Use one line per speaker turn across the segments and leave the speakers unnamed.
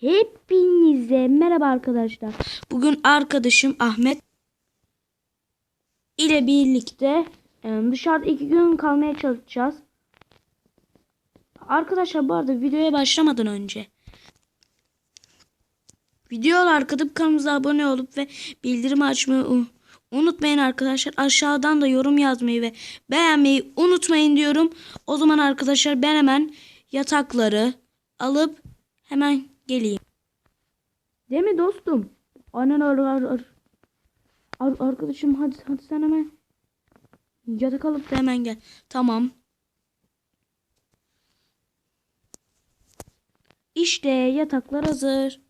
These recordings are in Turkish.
Hepinize merhaba arkadaşlar. Bugün arkadaşım Ahmet ile birlikte e, dışarıda iki gün kalmaya çalışacağız. Arkadaşlar bu arada videoya başlamadan önce videolar katıp kanalımıza abone olup ve bildirim açmayı unutmayın arkadaşlar. Aşağıdan da yorum yazmayı ve beğenmeyi unutmayın diyorum. O zaman arkadaşlar ben hemen yatakları alıp hemen geleyim. Değil mi dostum? Aynen öyle. Ar, ar, ar- arkadaşım hadi, hadi sen hemen yatak alıp da hemen gel. Tamam. İşte yataklar hazır.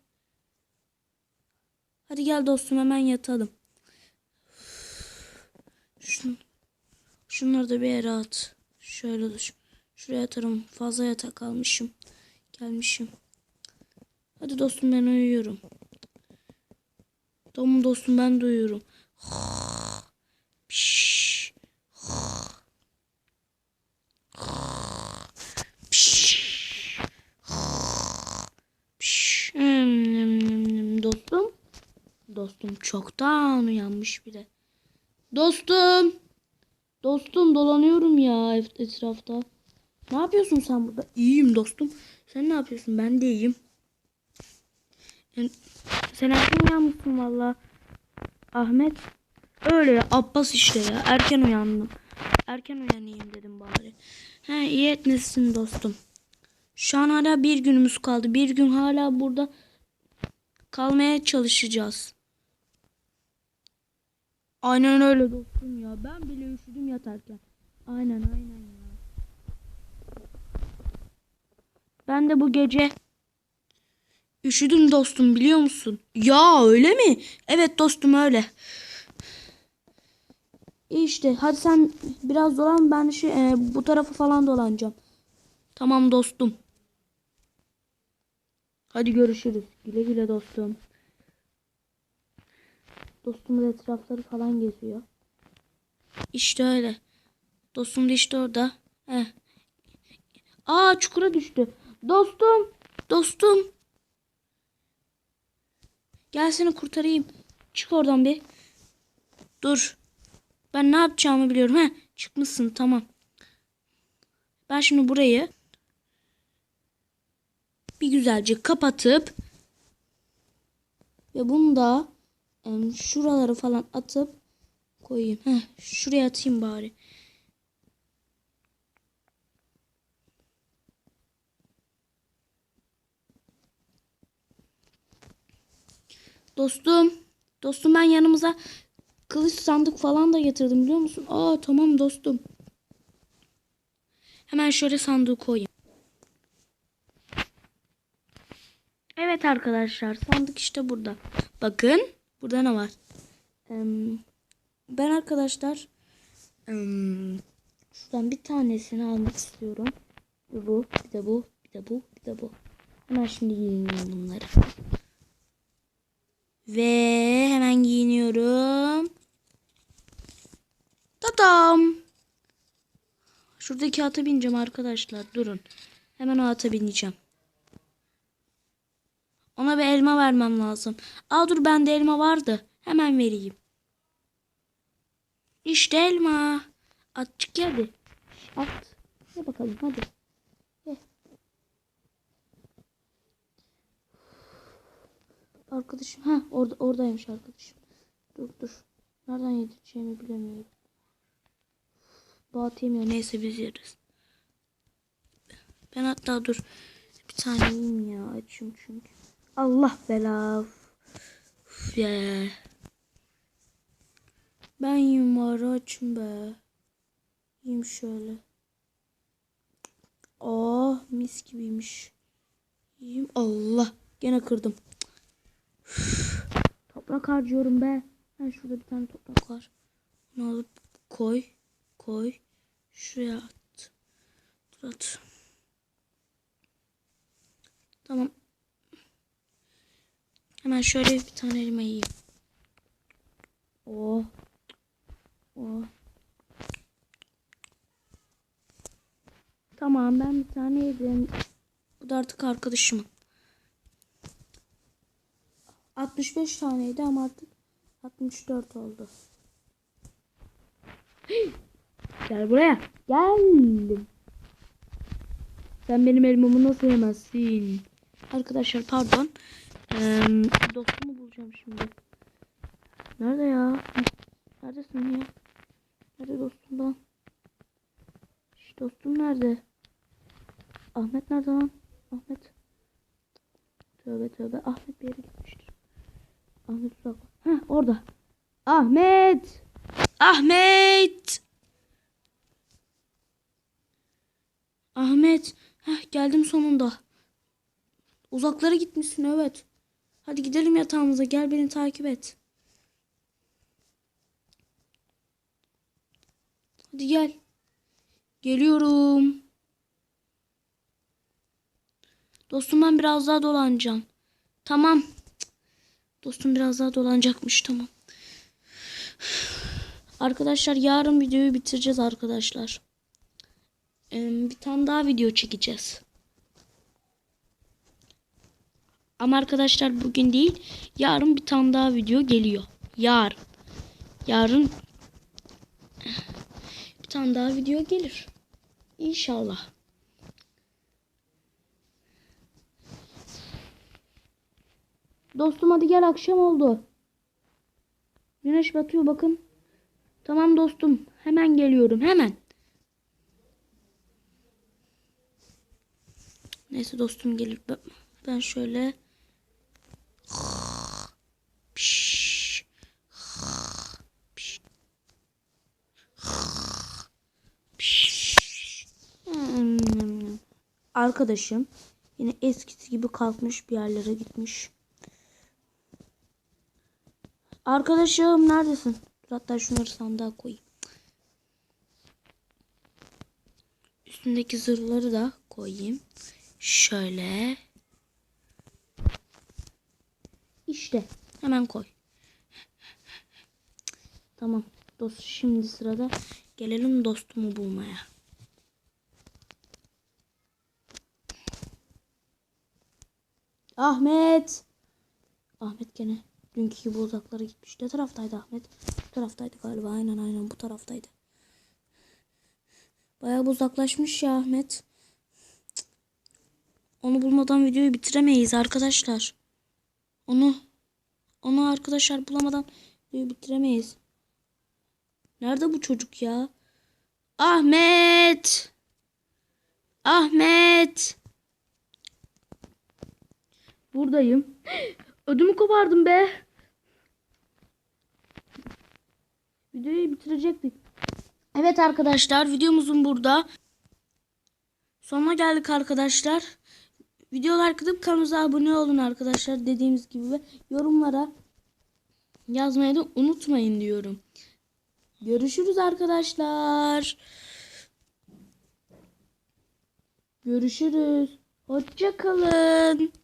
Hadi gel dostum hemen yatalım. Şun, şunları da bir yere at. Şöyle dur. Şuraya atarım. Fazla yatak almışım. Gelmişim. Hadi dostum ben uyuyorum. Tamam dostum ben de uyuyorum. Hmm. Dostum. Dostum çoktan uyanmış bile. Dostum. Dostum dolanıyorum ya et- etrafta. Ne yapıyorsun sen burada? İyiyim dostum. Sen ne yapıyorsun? Ben de iyiyim. Sen erken uyanmışsın valla. Ahmet. Öyle ya. Abbas işte ya. Erken uyandım. Erken uyanayım dedim bari. He iyi etmişsin dostum. Şu an hala bir günümüz kaldı. Bir gün hala burada kalmaya çalışacağız. Aynen öyle dostum ya. Ben bile üşüdüm yatarken. Aynen aynen ya. Ben de bu gece üşüdüm dostum biliyor musun? Ya öyle mi? Evet dostum öyle. İşte hadi sen biraz dolan ben şey, e, bu tarafa falan dolanacağım. Tamam dostum. Hadi görüşürüz. Güle güle dostum. Dostumuz etrafları falan geziyor. İşte öyle. Dostum da işte orada. Heh. Aa çukura düştü. Dostum. Dostum. Gel seni kurtarayım. Çık oradan bir. Dur. Ben ne yapacağımı biliyorum. He, çıkmışsın tamam. Ben şimdi burayı bir güzelce kapatıp ve bunu da şuraları falan atıp koyayım. Heh, şuraya atayım bari. Dostum. Dostum ben yanımıza kılıç sandık falan da getirdim biliyor musun? Aa tamam dostum. Hemen şöyle sandığı koyayım. Evet arkadaşlar sandık işte burada. Bakın burada ne var? Ben arkadaşlar şuradan bir tanesini almak istiyorum. Bir bu, bir de bu, bir de bu, bir de bu. Hemen şimdi giyiniyorum bunları. Ve hemen giyiniyorum. Tadam. Şuradaki ata bineceğim arkadaşlar. Durun. Hemen o ata bineceğim. Ona bir elma vermem lazım. Aa dur bende elma vardı. Hemen vereyim. İşte elma. At çık hadi. At. Ye bakalım hadi. Arkadaşım. Ha orada oradaymış arkadaşım. Dur dur. Nereden yedireceğimi bilemiyorum. Bağat yemiyor. Neyse biz yeriz. Ben hatta dur. Bir tane yiyeyim ya. Açım çünkü. Allah bela. Uf ya. Ben yiyeyim var açım be. Yiyeyim şöyle. Oh mis gibiymiş. Yiyeyim. Allah. Gene kırdım. Toprak harcıyorum be. Ha şurada bir tane toprak var. Bunu alıp koy. Koy. Şuraya at. Dur at. Tamam. Hemen şöyle bir tane elma yiyeyim. Oh. Oh. Tamam ben bir tane yedim. Bu da artık arkadaşımın. 65 taneydi ama artık 64 oldu. Gel buraya. Geldim. Sen benim elmamı nasıl yemezsin? Arkadaşlar pardon. Ee, dostumu bulacağım şimdi. Nerede ya? Neredesin ya? Nerede dostum lan? Şş, dostum nerede? Ahmet nerede lan? Ahmet. Tövbe tövbe. Ahmet bir yere gitmiştir. Ahmet uzak. Heh orada. Ahmet. Ahmet. Ahmet. Heh geldim sonunda. Uzaklara gitmişsin evet. Hadi gidelim yatağımıza. Gel beni takip et. Hadi gel. Geliyorum. Dostum ben biraz daha dolanacağım. Tamam. Dostum biraz daha dolanacakmış tamam. Arkadaşlar yarın videoyu bitireceğiz arkadaşlar. Ee, bir tane daha video çekeceğiz. Ama arkadaşlar bugün değil yarın bir tane daha video geliyor. Yarın. Yarın bir tane daha video gelir. İnşallah. Dostum hadi gel akşam oldu. Güneş batıyor bakın. Tamam dostum hemen geliyorum hemen. Neyse dostum gelir. Ben- şöyle. Hmm. Arkadaşım yine eskisi gibi kalkmış bir yerlere gitmiş. Arkadaşım neredesin? Dur hatta şunları sandığa koyayım. Üstündeki zırhları da koyayım. Şöyle. İşte hemen koy. Tamam. Dost şimdi sırada gelelim dostumu bulmaya. Ahmet. Ahmet gene dünkü gibi uzaklara gitmiş. Ne taraftaydı Ahmet? Bu taraftaydı galiba. Aynen aynen bu taraftaydı. Bayağı uzaklaşmış ya Ahmet. Onu bulmadan videoyu bitiremeyiz arkadaşlar. Onu onu arkadaşlar bulamadan videoyu bitiremeyiz. Nerede bu çocuk ya? Ahmet! Ahmet! Buradayım. Ödümü kopardım be. Videoyu bitirecektik. Evet arkadaşlar videomuzun burada. Sonuna geldik arkadaşlar. Videolar kılıp kanalımıza abone olun arkadaşlar dediğimiz gibi ve yorumlara yazmayı da unutmayın diyorum. Görüşürüz arkadaşlar. Görüşürüz. Hoşça kalın.